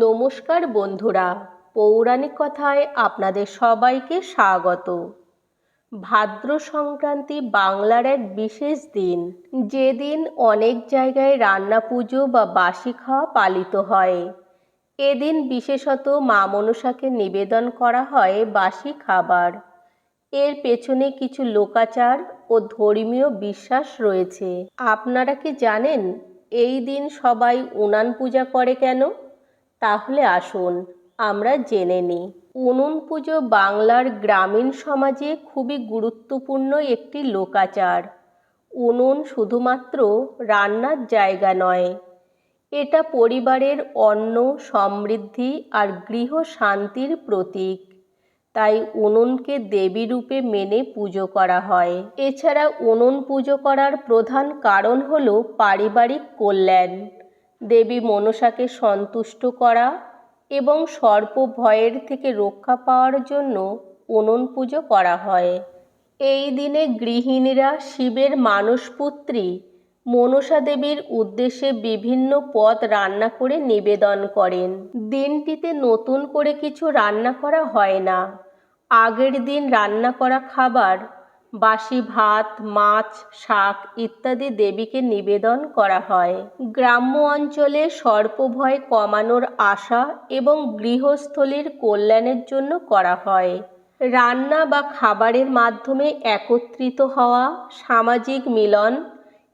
নমস্কার বন্ধুরা, পৌরাণিক কথায় আপনাদের সবাইকে স্বাগত। ভাদ্র সংক্রান্তি বাংলার এক বিশেষ দিন। যেদিন অনেক জায়গায় রান্না পুজো বা বাসি খাওয়া পালিত হয়। এদিন বিশেষত মা মনসাকে নিবেদন করা হয় বাসি খাবার। এর পেছনে কিছু লোকাচার ও ধর্মীয় বিশ্বাস রয়েছে। আপনারা কি জানেন, এই দিন সবাই উনান পূজা করে কেন? তাহলে আসুন আমরা জেনে নিই। উনুন পুজো বাংলার গ্রামীণ সমাজে খুবই গুরুত্বপূর্ণ একটি লোকাচার। উনুন শুধুমাত্র রান্নার জায়গা নয়, এটা পরিবারের অন্ন, সমৃদ্ধি আর গৃহ শান্তির প্রতীক। তাই উনুনকে দেবী রূপে মেনে পুজো করা হয়। এছাড়া উনুন পুজো করার প্রধান কারণ হল পারিবারিক কল্যাণ। দেবী মনসাকে সন্তুষ্ট করা এবং সর্প ভয়ের থেকে রক্ষা পাওয়ার জন্য উনুন পুজো করা হয়। এই দিনে গৃহিণীরা শিবের মানসপুত্রী মনসা দেবীর উদ্দেশ্যে বিভিন্ন পদ রান্না করে নিবেদন করেন। দিনটিতে নতুন করে কিছু রান্না করা হয় না। আগের দিন রান্না করা খাবার বাসি ভাত, মাছ, শাক ইত্যাদি দেবীকে নিবেদন করা হয়। গ্রাম্য অঞ্চলে সর্পভয় কমানোর আশা এবং গৃহস্থলীর কল্যাণের জন্য করা হয়। রান্না বা খাবারের মাধ্যমে একত্রিত হওয়া, সামাজিক মিলন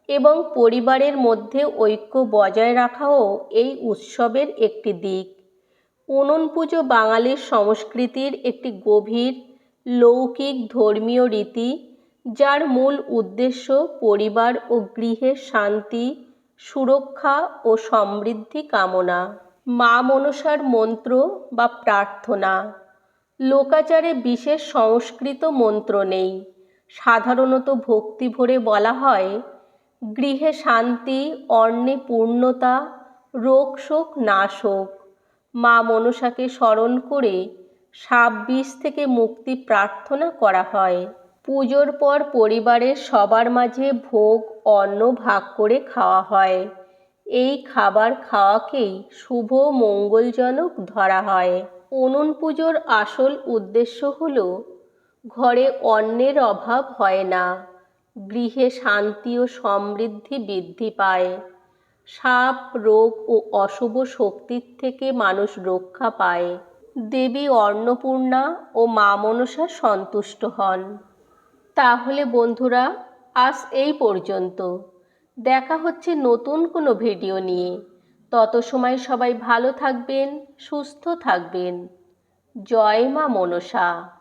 এবং পরিবারের মধ্যে ঐক্য বজায় রাখাও এই উৎসবের একটি দিক। উনুন পুজো বাঙালির সংস্কৃতির একটি গভীর, লৌকিক, ধর্মীয় রীতি যার মূল উদ্দেশ্য পরিবার ও গৃহের শান্তি, সুরক্ষা ও সমৃদ্ধি কামনা। মা মনসার মন্ত্র বা প্রার্থনা। লোকাচারে বিশেষ সংস্কৃত মন্ত্র নেই। সাধারণত ভক্তি ভরে বলা হয়, গৃহে শান্তি, অন্নে পূর্ণতা, রোগ শোক নাশ হোক। মা মনসাকে স্মরণ করে সাপ বিষ থেকে মুক্তি প্রার্থনা করা হয়। পুজোর পর পরিবারের সবার মাঝে ভোগ, অন্ন ভাগ করে খাওয়া হয়। এই খাবার খাওয়াকেই শুভ মঙ্গলজনক ধরা হয়। উনুন পুজোর আসল উদ্দেশ্য হল, ঘরে অন্নের অভাব হয় না। গৃহে শান্তি ও সমৃদ্ধি বৃদ্ধি পায়। সাপ, রোগ ও অশুভ শক্তির থেকে মানুষ রক্ষা পায়। দেবী অন্নপূর্ণা ও মা মনসা সন্তুষ্ট হন। তাহলে বন্ধুরা, আজ এই পর্যন্ত। দেখা হচ্ছে নতুন কোনো ভিডিও নিয়ে। তত সময় সবাই ভালো থাকবেন, সুস্থ থাকবেন। জয় মা মনসা।